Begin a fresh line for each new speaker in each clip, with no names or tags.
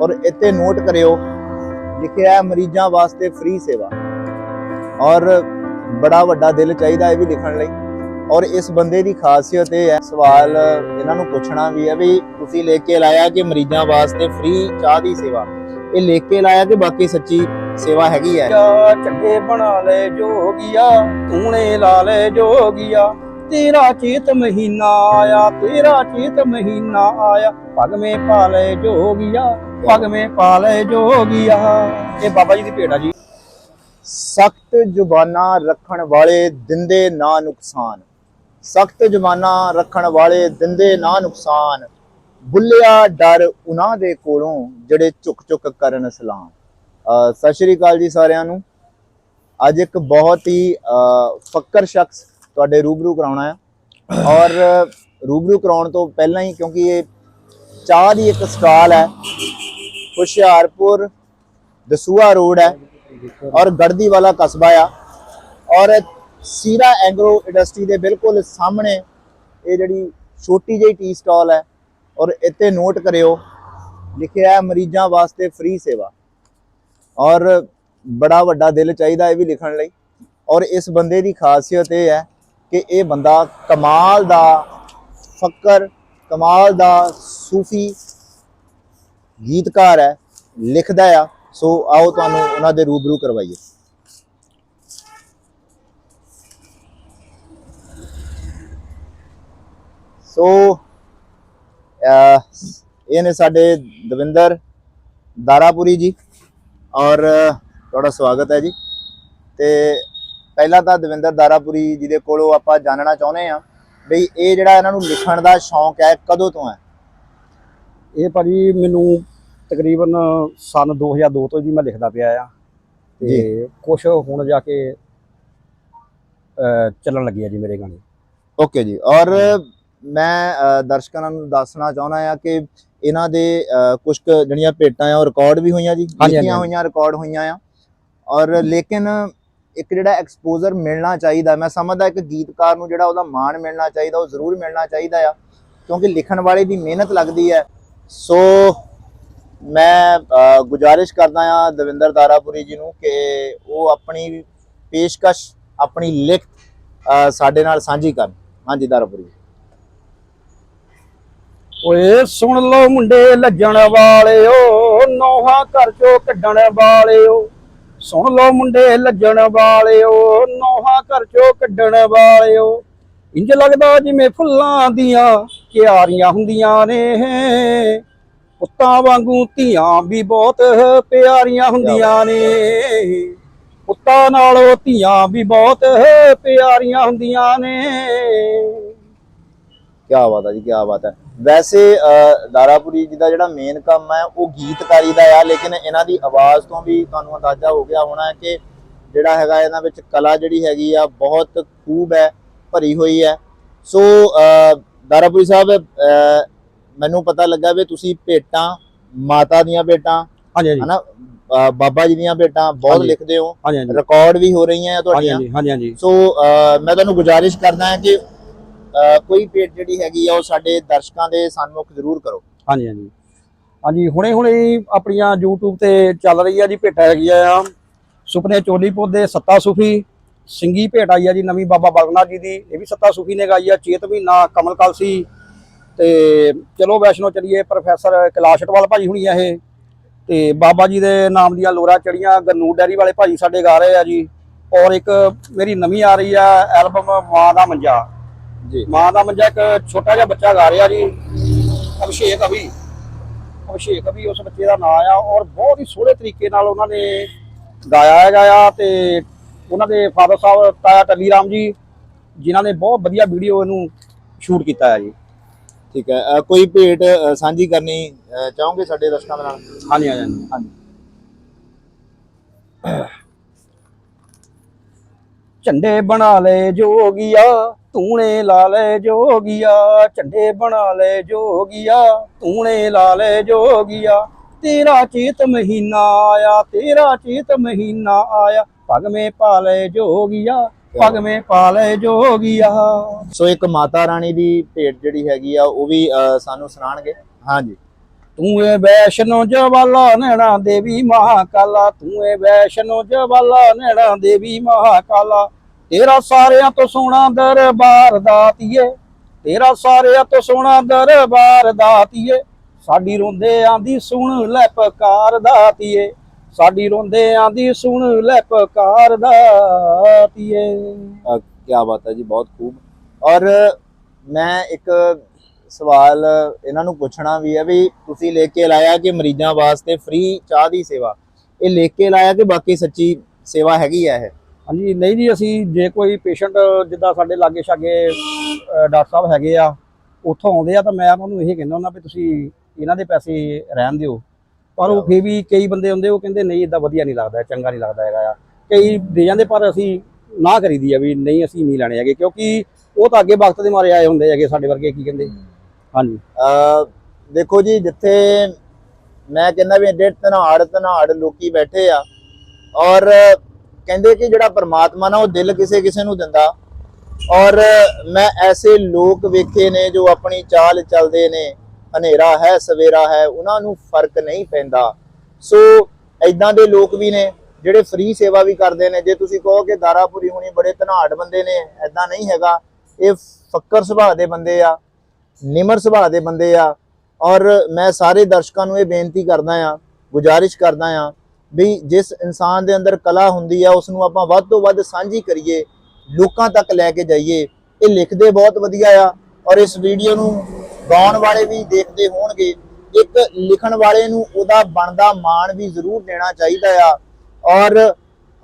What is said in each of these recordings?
ਔਰ ਇੱਥੇ ਨੋਟ ਕਰਿਓ, ਲਿਖਿਆ ਹੈ ਮਰੀਜ਼ਾਂ ਵਾਸਤੇ ਫ੍ਰੀ ਸੇਵਾ। ਔਰ ਬੜਾ ਵੱਡਾ ਦਿਲ ਚਾਹੀਦਾ ਇਹ ਵੀ ਲਿਖਣ ਲਈ। ਔਰ ਇਸ ਬੰਦੇ ਦੀ ਖਾਸੀਅਤ ਇਹ ਹੈ, ਸਵਾਲ ਇਹਨਾਂ ਨੂੰ ਪੁੱਛਣਾ ਵੀ ਹੈ ਵੀ ਤੁਸੀਂ ਲਿਖ ਕੇ ਲਾਇਆ ਕਿ ਮਰੀਜ਼ਾਂ ਵਾਸਤੇ ਫ੍ਰੀ ਚਾਹ ਦੀ ਸੇਵਾ? ਇਹ ਲਿਖ ਕੇ ਲਾਇਆ ਕਿ ਬਾਕੀ ਸੱਚੀ ਸੇਵਾ ਹੈਗੀ ਹੈ?
ਆ ਬਣਾ ਲੈ ਜੋਗੀਆ ਤੂਨੇ ਲਾ ਲੈ ਜੋਗੀਆ। ਤੇਰਾ ਚੇਤ ਮਹੀਨਾ ਆਇਆ ਤੇਰਾ ਚੇਤ ਮਹੀਨਾ ਆਇਆ। ਭਗਵੇਂ ਪਾ ਲੈ ਜੋਗੀਆ ਭਗਵੇਂ ਪਾ ਜੋਗੀਆ। ਇਹ ਬਾਬਾ ਜੀ ਦੀ ਭੇਟ ਆ ਜੀ।
ਸਖਤ ਜ਼ੁਬਾਨਾਂ ਰੱਖਣ ਵਾਲੇ ਦਿੰਦੇ ਨਾ ਨੁਕਸਾਨ। ਸਖਤ ਜ਼ੁਬਾਨਾਂ ਰੱਖਣ ਵਾਲੇ ਦਿੰਦੇ ਨਾ ਨੁਕਸਾਨ। ਬੁੱਲਿਆ ਡਰ ਉਹਨਾਂ ਦੇ ਕੋਲੋਂ ਜਿਹੜੇ ਝੁਕ ਝੁਕ ਕਰਨ ਸਲਾਮ। ਅਹ ਸਤਿ ਸ਼੍ਰੀ ਅਕਾਲ ਜੀ ਸਾਰਿਆਂ ਨੂੰ। ਅੱਜ ਇੱਕ ਬਹੁਤ ਹੀ ਅਹ, ਫੱਕਰ ਸ਼ਖਸ ਤੁਹਾਡੇ ਰੂਬਰੂ ਕਰਾਉਣਾ ਹੈ ਔਰ ਰੂਬਰੂ ਕਰਾਉਣ ਤੋਂ ਪਹਿਲਾਂ ਹੀ, ਕਿਉਂਕਿ ਇਹ ਚਾਹ ਦੀ ਇੱਕ ਸਟਾਲ ਹੈ, ਹੁਸ਼ਿਆਰਪੁਰ ਦਸੂਆ ਰੋਡ ਹੈ, ਔਰ ਗੜਦੀ ਵਾਲਾ ਕਸਬਾ ਆ। ਔਰ ਸੀਰਾ ਐਗਰੋ ਇੰਡਸਟਰੀ ਦੇ ਬਿਲਕੁਲ ਸਾਹਮਣੇ ਇਹ ਜਿਹੜੀ ਛੋਟੀ ਜਿਹੀ ਟੀ ਸਟਾਲ ਹੈ, ਔਰ ਇੱਥੇ ਨੋਟ ਕਰਿਓ, ਲਿਖਿਆ ਹੈ ਮਰੀਜ਼ਾਂ ਵਾਸਤੇ ਫ੍ਰੀ ਸੇਵਾ। ਔਰ ਬੜਾ ਵੱਡਾ ਦਿਲ ਚਾਹੀਦਾ ਇਹ ਵੀ ਲਿਖਣ ਲਈ। ਔਰ ਇਸ ਬੰਦੇ ਦੀ ਖਾਸੀਅਤ ਇਹ ਹੈ ਕਿ ਇਹ ਬੰਦਾ ਕਮਾਲ ਦਾ ਫਕਰ, ਕਮਾਲ ਦਾ ਸੂਫੀ ਗੀਤਕਾਰ ਹੈ, ਲਿਖਦਾ ਆ। ਸੋ ਆਓ ਤੁਹਾਨੂੰ ਉਹਨਾਂ ਦੇ ਰੂਬਰੂ ਕਰਵਾਈਏ। ਸੋ ਇਹ ਨੇ ਸਾਡੇ ਦਵਿੰਦਰ ਦਾਰਾਪੁਰੀ ਜੀ ਔਰ ਤੁਹਾਡਾ ਸਵਾਗਤ ਹੈ ਜੀ। ਤੇ ਪਹਿਲਾਂ ਤਾਂ ਦਵਿੰਦਰ ਦਾਰਾਪੁਰੀ ਜੀ ਦੇ ਕੋਲੋਂ ਆਪਾਂ ਜਾਣਨਾ ਚਾਹੁੰਦੇ ਆ ਬਈ ਇਹ ਜਿਹੜਾ ਇਹਨਾਂ ਨੂੰ ਲਿਖਣ ਦਾ ਸ਼ੌਂਕ ਹੈ ਕਦੋਂ ਤੋਂ ਹੈ?
ਇਹ ਭਾਜੀ ਮੈਨੂੰ ਤਕਰੀਬਨ ਸਨ 2002 ਤੋਂ ਜੀ ਮੈਂ ਲਿਖਦਾ ਪਿਆ ਆ ਤੇ ਕੁਝ ਹੁਣ ਜਾ ਕੇ ਚੱਲਣ ਲੱਗੇ ਆ ਜੀ ਮੇਰੇ ਗਾਣੇ।
ਓਕੇ ਜੀ ਔਰ ਮੈਂ ਦਰਸ਼ਕਾਂ ਨੂੰ ਦੱਸਣਾ ਚਾਹੁੰਦਾ ਆ ਕਿ ਇਹਨਾਂ ਦੇ ਕੁਝ ਜਿਹੜੀਆਂ ਭੇਟਾਂ ਆ ਰਿਕਾਰਡ ਵੀ ਹੋਈਆਂ ਜੀ ਲਿਖੀਆਂ। ਹੋਈਆਂ ਰਿਕਾਰਡ ਹੋਈਆਂ ਆ। ਔਰ ਲੇਕਿਨ ਇੱਕ ਜਿਹੜਾ ਐਕਸਪੋਜ਼ਰ ਮਿਲਣਾ ਚਾਹੀਦਾ, ਮੈਂ ਸਮਝਦਾ ਇੱਕ ਗੀਤਕਾਰ ਨੂੰ ਜਿਹੜਾ ਉਹਦਾ ਮਾਣ ਮਿਲਣਾ ਚਾਹੀਦਾ, ਉਹ ਜ਼ਰੂਰ ਮਿਲਣਾ ਚਾਹੀਦਾ ਆ, ਕਿਉਂਕਿ ਲਿਖਣ ਵਾਲੇ ਦੀ ਮਿਹਨਤ ਲੱਗਦੀ ਹੈ। ਸੋ ਮੈਂ ਗੁਜ਼ਾਰਿਸ਼ ਕਰਦਾ ਆ ਦਵਿੰਦਰ ਦਾਰਾਪੁਰੀ ਜੀ ਨੂੰ ਕਿ ਉਹ ਆਪਣੀ ਪੇਸ਼ਕਸ਼, ਆਪਣੀ ਲਿਖਤ ਸਾਡੇ ਨਾਲ ਸਾਂਝੀ ਕਰਨ। ਹਾਂਜੀ ਦਾਰਾਪੁਰੀ
ਓਏ, ਸੁਣ ਲਓ ਮੁੰਡੇ, ਲੱਜਣ ਵਾਲਿਓ, ਨੋਹਾਂ ਘਰ ਚੋਂ ਕੱਢਣ ਵਾਲਿਓ। ਸੁਣ ਲਓ ਮੁੰਡੇ ਲੱਜਣ ਵਾਲਿਓ, ਨੋਹਾਂ ਘਰ ਚੋਂ ਕੱਢਣ ਵਾਲਿਓ। ਇੰਜ ਲੱਗਦਾ ਜਿਵੇਂ ਫੁੱਲਾਂ ਦੀਆਂ ਕਿਆਰੀਆਂ ਹੁੰਦੀਆਂ ਨੇ। ਪੁੱਤਾਂ ਵਾਂਗੂ ਧੀਆਂ ਵੀ ਬਹੁਤ ਪਿਆਰੀਆਂ ਹੁੰਦੀਆਂ ਨੇ। ਪੁੱਤਾਂ ਨਾਲੋਂ ਧੀਆਂ ਵੀ ਬਹੁਤ ਪਿਆਰੀਆਂ ਹੁੰਦੀਆਂ ਨੇ।
ਕੀ ਬਾਤ ਹੈ ਜੀ ਕੀ ਬਾਤ ਹੈ ਵੈਸੇ ਦਾਰਾਪੁਰੀ ਜੀ ਦਾ ਜਿਹੜਾ ਮੇਨ ਕੰਮ ਹੈ ਉਹ ਗੀਤਕਾਰੀ ਦਾ ਆ ਲੇਕਿਨ ਇਹਨਾਂ ਦੀ ਆਵਾਜ਼ ਤੋਂ ਵੀ ਤੁਹਾਨੂੰ ਅੰਦਾਜ਼ਾ ਹੋ ਗਿਆ ਹੋਣਾ ਕਿ ਜਿਹੜਾ ਹੈਗਾ ਇਹਨਾਂ ਵਿੱਚ ਕਲਾ ਜਿਹੜੀ ਹੈਗੀ ਆ ਬਹੁਤ ਖੂਬ ਹੈ ਭਰੀ ਹੋਈ ਹੈ। ਸੋ ਦਾਰਾਪੁਰੀ ਸਾਹਿਬ ਮੈਨੂੰ ਪਤਾ ਲੱਗਾ ਵੀ ਤੁਸੀਂ ਭੇਟਾਂ ਮਾਤਾ ਦੀਆਂ ਭੇਟਾਂ ਹਨਾ? ਬਾਬਾ ਜੀ ਦੀਆਂ ਭੇਟਾਂ ਬਹੁਤ। ਲਿਖਦੇ ਹੋ। ਰਿਕਾਰਡ ਵੀ ਹੋ ਰਹੀਆਂ ਤੁਹਾਡੀਆਂ।
ਹਾਂਜੀ ਹਾਂਜੀ
ਸੋ ਮੈਂ ਤੁਹਾਨੂੰ ਗੁਜ਼ਾਰਿਸ਼ ਕਰਦਾ ਹਾਂ ਕਿ ਕੋਈ ਭੇਟ ਜਿਹੜੀ ਹੈਗੀ ਆ, ਉਹ ਸਾਡੇ ਦਰਸ਼ਕਾਂ ਦੇ ਸਨਮੁਖ ਜ਼ਰੂਰ ਕਰੋ।
ਹਾਂਜੀ ਹਾਂਜੀ। ਹਾਂਜੀ, ਹੁਣੇ ਹੁਣੇ ਆਪਣੀਆਂ YouTube ਤੇ ਚੱਲ ਰਹੀ ਆ ਜੀ, ਭੇਟਾ ਹੈਗੀ ਆ। ਸੁਪਨੇ ਚੋਲੀਪੁਰ ਦੇ ਸੱਤਾ ਸੂਫੀ ਸਿੰਘੀ ਭੇਟ ਆਈ ਆ ਜੀ, ਨਵੀਂ ਬਾਬਾ ਬਲਗਨਾਥ ਜੀ ਦੀ, ਇਹ ਵੀ ਸੱਤਾ ਸੂਫੀ ਨੇ ਗਾਈ ਆ, ਚੇਤ ਮਹੀਨਾ ਕਮਲ ਕਲਸੀ ਤੇ ਚਲੋ ਵੈਸ਼ਨੋ ਚਲੀਏ, ਪ੍ਰੋਫੈਸਰ ਕੈਲਾਸ਼ ਅਟਵਾਲ ਭਾਜੀ ਹੁਣੀ ਆ ਇਹ। ਤੇ ਬਾਬਾ ਜੀ ਦੇ ਨਾਮ ਦੀਆਂ ਲੋਰਾ ਚੜੀਆਂ ਗਨੂਰ ਡੈਰੀ ਵਾਲੇ ਭਾਜੀ ਸਾਡੇ ਗਾ ਰਹੇ ਆ ਜੀ। ਔਰ ਇੱਕ ਮੇਰੀ ਨਵੀਂ ਆ ਰਹੀ ਆ, ਐਲਬਮ ਮਾਂ ਦਾ ਮੰਜਾ।
ਜੀ।
ਮਾਂ ਦਾ ਮੰਜਾ ਇੱਕ ਛੋਟਾ ਜਿਹਾ ਬੱਚਾ ਗਾ ਰਿਹਾ ਜੀ। ਅਭਿਸ਼ੇਕ ਅਭੀ ਅਭਿਸ਼ੇਕ ਅਭੀ ਉਸ ਬੱਚੇ ਦਾ ਨਾਮ ਆ ਔਰ ਬਹੁਤ ਹੀ ਸੋਹਣੇ ਤਰੀਕੇ ਨਾਲ ਉਹਨਾਂ ਨੇ ਗਾਇਆ ਹੈਗਾ ਆ ਤੇ ਉਹਨਾਂ ਦੇ ਫਾਦਰ ਸਾਹਿਬ ਤਾਇਆ ਟੱਲੀ ਰਾਮ ਜੀ ਜਿਨ੍ਹਾਂ ਨੇ ਬਹੁਤ ਵਧੀਆ ਵੀਡੀਓ ਇਹਨੂੰ ਸ਼ੂਟ ਕੀਤਾ ਹੈ ਜੀ।
ਠੀਕ ਹੈ। ਕੋਈ ਭੇਟ ਸਾਂਝੀ ਕਰਨੀ ਚਾਹੋਗੇ ਸਾਡੇ ਦਰਸ਼ਕਾਂ ਦੇ ਨਾਲ?
ਹਾਂਜੀ ਹਾਂਜੀ
ਹਾਂਜੀ।
ਝੰਡੇ ਬਣਾ ਲੈ ਜੋਗੀਆ ਤੂਣੇ ਲਾ ਲੈ ਜੋਗੀਆ ਝੰਡੇ ਬਣਾ ਲੈ ਜੋਗੀਆ ਤੂਣੇ ਲਾ ਲੈ ਜੋਗੀਆ। ਤੇਰਾ ਚੇਤ ਮਹੀਨਾ ਆਇਆ ਤੇਰਾ ਚੇਤ ਮਹੀਨਾ ਆਇਆ। ਭਗਵੇਂ ਪਾ ਲੈ ਜੋਗੀਆ ਭਗਵੇਂ ਪਾ ਲੈ ਜੋਗੀਆ।
ਸੋ ਇੱਕ ਮਾਤਾ ਰਾਣੀ ਦੀ ਭੇਟ ਜਿਹੜੀ ਹੈਗੀ ਆ ਉਹ ਵੀ ਸਾਨੂੰ ਸੁਣਾਣਗੇ ਹਾਂਜੀ।
ਤੂੰ ਏ ਵੈਸ਼ਨੋ ਜਵਾਲਾ ਨੈਣਾ ਦੇਵੀ ਮਹਾਕਾਲਾ ਤੂੰ ਏ ਵੈਸ਼ਨੋ ਜਵਾਲਾ ਨੈਣਾ ਦੇਵੀ ਮਹਾਕਾਲਾ। ਤੇਰਾ ਸਾਰਿਆਂ ਤੋਂ ਸੋਹਣਾ ਦਰਬਾਰ ਦਾਤੀਏ, ਤੇਰਾ ਸਾਰਿਆਂ ਤੋਂ ਸੋਹਣਾ ਦਰਬਾਰ ਦਾਤੀਏ। ਸਾਡੀ ਰੋਂਦੇ ਆਂਦੀ ਸੁਣ ਲੈ ਪਕਾਰ ਦਾਤੀਏ, ਸਾਡੀ ਰੋਂਦੇ ਆਂਦੀ ਸੁਣ ਲੈ ਪਕਾਰ ਦਾਤੀਏ।
ਕੀ ਬਾਤ ਹੈ ਜੀ, ਬਹੁਤ ਖੂਬ। ਔਰ ਮੈਂ ਇੱਕ ਸਵਾਲ ਇਹਨਾਂ ਨੂੰ ਪੁੱਛਣਾ ਵੀ ਹੈ ਵੀ ਤੁਸੀਂ ਲੈ ਕੇ ਲਾਇਆ ਕਿ ਮਰੀਜ਼ਾਂ ਵਾਸਤੇ ਫ੍ਰੀ ਚਾਹ ਦੀ ਸੇਵਾ। ਇਹ ਲੈ ਕੇ ਲਾਇਆ ਕਿ ਬਾਕੀ ਸੱਚੀ ਸੇਵਾ ਹੈਗੀ ਆ ਇਹ?
ਹਾਂਜੀ ਨਹੀਂ ਜੀ ਅਸੀਂ ਜੇ ਕੋਈ ਪੇਸ਼ੈਂਟ ਜਿੱਦਾਂ ਸਾਡੇ ਲਾਗੇ ਛਾਗੇ ਡਾਕਟਰ ਸਾਹਿਬ ਹੈਗੇ ਆ ਉੱਥੋਂ ਆਉਂਦੇ ਆ ਤਾਂ ਮੈਂ ਉਹਨਾਂ ਨੂੰ ਇਹ ਕਹਿੰਦਾ ਹੁੰਦਾ ਵੀ ਤੁਸੀਂ ਇਹਨਾਂ ਦੇ ਪੈਸੇ ਰਹਿਣ ਦਿਓ। ਪਰ ਉਹ ਫੇਰ ਵੀ ਕਈ ਬੰਦੇ ਹੁੰਦੇ ਉਹ ਕਹਿੰਦੇ ਨਹੀਂ ਇਦਾਂ ਵਧੀਆ ਨਹੀਂ ਲੱਗਦਾ ਚੰਗਾ ਨਹੀਂ ਲੱਗਦਾ ਹੈਗਾ ਆ। ਕਈ ਦੇ ਜਾਂਦੇ ਪਰ ਅਸੀਂ ਨਾ ਕਰੀਦੀ ਆ ਵੀ ਨਹੀਂ ਅਸੀਂ ਨਹੀਂ ਲੈਣੇ ਹੈਗੇ ਕਿਉਂਕਿ ਉਹ ਤਾਂ ਅੱਗੇ ਵਕਤ ਦੇ ਮਾਰੇ ਆਏ ਹੁੰਦੇ ਹੈਗੇ ਸਾਡੇ ਵਰਗੇ ਕੀ ਕਹਿੰਦੇ? ਹਾਂਜੀ।
ਅ ਦੇਖੋ ਜੀ ਜਿੱਥੇ ਮੈਂ ਕਹਿੰਦਾ ਵੀ ਐਡੇ ਧਨਾੜ ਧਨਾੜ ਲੋਕੀ ਬੈਠੇ ਆ ਔਰ ਕਹਿੰਦੇ ਕਿ ਜਿਹੜਾ ਪਰਮਾਤਮਾ ਨਾ ਉਹ ਦਿਲ ਕਿਸੇ ਕਿਸੇ ਨੂੰ ਦਿੰਦਾ। ਔਰ ਮੈਂ ਐਸੇ ਲੋਕ ਵੇਖੇ ਨੇ ਜੋ ਆਪਣੀ ਚਾਲ ਚੱਲਦੇ ਨੇ। ਹਨੇਰਾ ਹੈ, ਸਵੇਰਾ ਹੈ, ਉਹਨਾਂ ਨੂੰ ਫ਼ਰਕ ਨਹੀਂ ਪੈਂਦਾ। ਸੋ ਐਦਾਂ ਦੇ ਲੋਕ ਵੀ ਨੇ, ਜਿਹੜੇ ਫ੍ਰੀ ਸੇਵਾ ਵੀ ਕਰਦੇ ਨੇ। ਜੇ ਤੁਸੀਂ ਕਹੋ ਕਿ ਦਾਰਾਪੁਰੀ ਹੁਣੀ ਬੜੇ ਧਨਾੜ ਬੰਦੇ ਨੇ ਐਦਾਂ ਨਹੀਂ ਹੈਗਾ। ਇਹ ਫੱਕਰ ਸੁਭਾਅ ਦੇ ਬੰਦੇ ਆ, ਨਿਮਰ ਸੁਭਾਅ ਦੇ ਬੰਦੇ ਆ। ਔਰ ਮੈਂ ਸਾਰੇ ਦਰਸ਼ਕਾਂ ਨੂੰ ਇਹ ਬੇਨਤੀ ਕਰਦਾ ਆ, ਗੁਜ਼ਾਰਿਸ਼ ਕਰਦਾ ਆ ਵੀ ਜਿਸ ਇਨਸਾਨ ਦੇ ਅੰਦਰ ਕਲਾ ਹੁੰਦੀ ਆ ਉਸ ਨੂੰ ਆਪਾਂ ਵੱਧ ਤੋਂ ਵੱਧ ਸਾਂਝੀ ਕਰੀਏ, ਲੋਕਾਂ ਤੱਕ ਲੈ ਕੇ ਜਾਈਏ, ਇਹ ਲਿਖਦੇ ਬਹੁਤ ਵਧੀਆ ਆ ਔਰ ਇਸ ਵੀਡੀਓ ਨੂੰ ਗਾਉਣ ਵਾਲੇ ਵੀ ਦੇਖਦੇ ਹੋਣਗੇ। ਇੱਕ ਲਿਖਣ ਵਾਲੇ ਨੂੰ ਉਹਦਾ ਬਣਦਾ ਮਾਣ ਵੀ ਜ਼ਰੂਰ ਦੇਣਾ ਚਾਹੀਦਾ ਆ। ਔਰ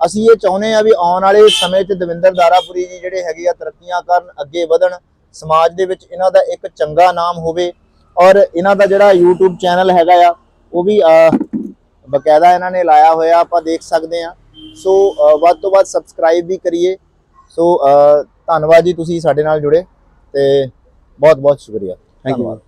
ਅਸੀਂ ਇਹ ਚਾਹੁੰਦੇ ਆ ਵੀ ਆਉਣ ਵਾਲੇ ਸਮੇਂ 'ਚ ਦਵਿੰਦਰ ਦਾਰਾਪੁਰੀ ਜੀ ਜਿਹੜੇ ਹੈਗੇ ਆ, ਤਰੱਕੀਆਂ ਕਰਨ, ਅੱਗੇ ਵਧਣ, ਸਮਾਜ ਦੇ ਵਿੱਚ ਇਹਨਾਂ ਦਾ ਇੱਕ ਚੰਗਾ ਨਾਮ ਹੋਵੇ। ਔਰ ਇਹਨਾਂ ਦਾ ਜਿਹੜਾ YouTube ਚੈਨਲ ਹੈਗਾ ਆ, ਉਹ ਵੀ ਬਕਾਇਦਾ ਇਹਨਾਂ ਨੇ ਲਾਇਆ ਹੋਇਆ ਆਪਾਂ ਦੇਖ ਸਕਦੇ ਆ ਸੋ ਵੱਧ ਤੋਂ ਵੱਧ ਸਬਸਕ੍ਰਾਈਬ ਵੀ ਕਰੀਏ। ਸੋ ਧੰਨਵਾਦ ਜੀ ਤੁਸੀਂ ਸਾਡੇ ਨਾਲ ਜੁੜੇ ਤੇ ਬਹੁਤ ਬਹੁਤ ਸ਼ੁਕਰੀਆ
you.
ਧੰਨਵਾਦ।